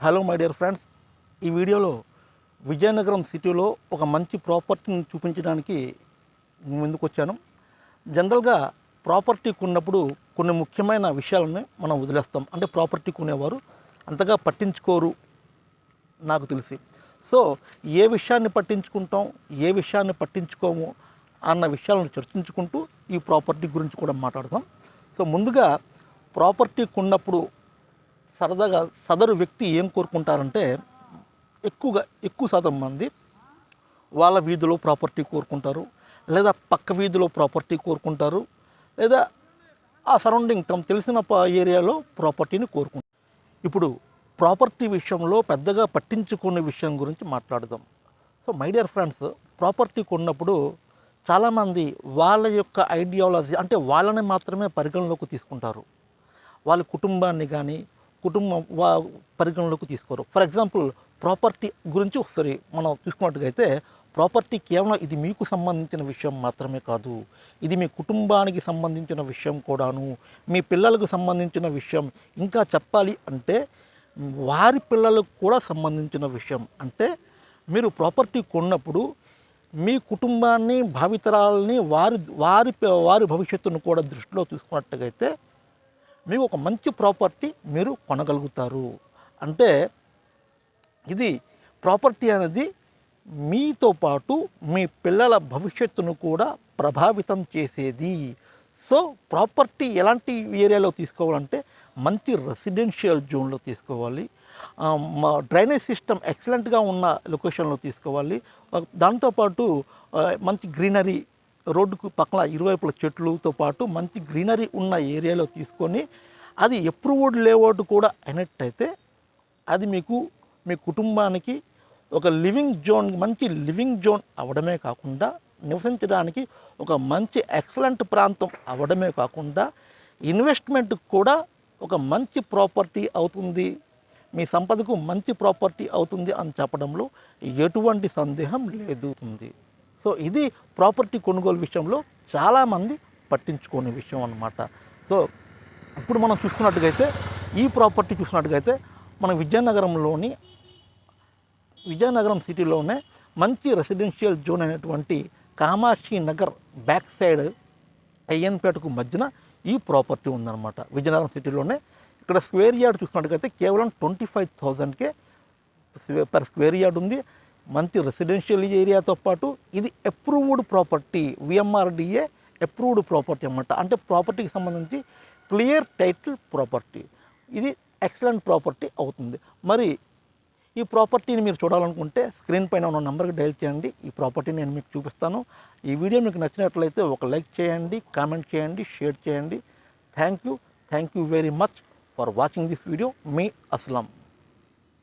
Hello my dear friends. ఈ వీడియోలో విజయనగరం సిటీలో ఒక మంచి ప్రాపర్టీని చూపించడానికి ముందుకు వచ్చాను? జనరల్గా ప్రాపర్టీ కొన్నప్పుడు కొన్ని ముఖ్యమైన విషయాలని మనం వదిలేస్తాం. అంటే ప్రాపర్టీ కొనేవారు అంతగా పట్టించుకోరు నాకు తెలిసి. సో ఏ విషయాన్ని పట్టించుకుంటాం ఏ విషయాన్ని పట్టించుకోము అన్న విషయాలను చర్చించుకుంటూ ఈ ప్రాపర్టీ గురించి కూడా మాట్లాడదాం. సో ముందుగా ప్రాపర్టీ కొన్నప్పుడు సరదాగా సదరు వ్యక్తి ఏం కోరుకుంటారంటే ఎక్కువగా ఎక్కువ శాతం మంది వాళ్ళ వీధిలో ప్రాపర్టీ కోరుకుంటారు లేదా పక్క వీధిలో ప్రాపర్టీ కోరుకుంటారు లేదా ఆ సరౌండింగ్ తమ తెలిసిన ఏరియాలో ప్రాపర్టీని కోరుకుంటారు. ఇప్పుడు ప్రాపర్టీ విషయంలో పెద్దగా పట్టించుకునే విషయం గురించి మాట్లాడదాం. So my dear friends property కొన్నప్పుడు చాలామంది వాళ్ళ యొక్క ఐడియాలజీ అంటే వాళ్ళని మాత్రమే పరిగణలోకి తీసుకుంటారు. వాళ్ళ కుటుంబాన్ని కానీ కుటుంబం వా పరిగణలోకి తీసుకోరు. ఫర్ ఎగ్జాంపుల్ ప్రాపర్టీ గురించి ఒకసారి మనం చూసుకున్నట్టుగైతే ప్రాపర్టీ కేవలం ఇది మీకు సంబంధించిన విషయం మాత్రమే కాదు. ఇది మీ కుటుంబానికి సంబంధించిన విషయం కూడాను మీ పిల్లలకు సంబంధించిన విషయం. ఇంకా చెప్పాలి అంటే వారి పిల్లలకు కూడా సంబంధించిన విషయం. అంటే మీరు ప్రాపర్టీ కొన్నప్పుడు మీ కుటుంబాన్ని భావితరాలని వారి వారి వారి భవిష్యత్తును కూడా దృష్టిలో చూసుకున్నట్టుగైతే మీకు ఒక మంచి ప్రాపర్టీ మీరు కొనగలుగుతారు. అంటే ఇది ప్రాపర్టీ అనేది మీతో పాటు మీ పిల్లల భవిష్యత్తును కూడా ప్రభావితం చేసేది. సో ప్రాపర్టీ ఎలాంటి ఏరియాలో తీసుకోవాలంటే మంచి రెసిడెన్షియల్ జోన్లో తీసుకోవాలి. మా డ్రైనేజ్ సిస్టమ్ ఎక్సలెంట్గా ఉన్న లొకేషన్లో తీసుకోవాలి. దాంతోపాటు మంచి గ్రీనరీ రోడ్డుకు పక్కన ఇరువైపుల చెట్లతో పాటు మంచి గ్రీనరీ ఉన్న ఏరియాలో తీసుకొని అది అప్రూవ్డ్ లేఅవుట్ కూడా అయినట్టయితే అది మీకు మీ కుటుంబానికి ఒక లివింగ్ జోన్ మంచి లివింగ్ జోన్ అవడమే కాకుండా నివసించడానికి ఒక మంచి ఎక్సలెంట్ ప్రాంతం అవడమే కాకుండా ఇన్వెస్ట్మెంట్ కూడా ఒక మంచి ప్రాపర్టీ అవుతుంది మీ సంపదకు మంచి ప్రాపర్టీ అవుతుంది అని చెప్పడంలో ఎటువంటి సందేహం లేదు. సో ఇది ప్రాపర్టీ కొనుగోలు విషయంలో చాలామంది పట్టించుకోని విషయం అన్నమాట. సో ఇప్పుడు మనం చూసుకున్నట్టుగైతే ఈ ప్రాపర్టీ చూసినట్టుగైతే మన విజయనగరంలోని విజయనగరం సిటీలోనే మంచి రెసిడెన్షియల్ జోన్ అయినటువంటి కామాక్షి నగర్ బ్యాక్ సైడ్ అయ్యన్పేటకు మధ్యన ఈ ప్రాపర్టీ ఉందన్నమాట. విజయనగరం సిటీలోనే. ఇక్కడ స్క్వేర్ యార్డ్ చూసినట్టుగైతే కేవలం ట్వంటీ ఫైవ్ థౌజండ్కే పర్ స్క్వేర్ యార్డ్ ఉంది. మంచి రెసిడెన్షియల్ ఏరియాతో పాటు ఇది approved property VMRDA approved property అన్నమాట. అంటే ప్రాపర్టీకి సంబంధించి క్లియర్ టైటిల్ ప్రాపర్టీ ఇది ఎక్సలెంట్ ప్రాపర్టీ అవుతుంది. మరి ఈ ప్రాపర్టీని మీరు చూడాలనుకుంటే స్క్రీన్ పైన ఉన్న నెంబర్కి డైల్ చేయండి. ఈ ప్రాపర్టీని నేను మీకు చూపిస్తాను. ఈ వీడియో మీకు నచ్చినట్లయితే ఒక లైక్ చేయండి కామెంట్ చేయండి షేర్ చేయండి. Thank you thank you very much for watching this video me Aslam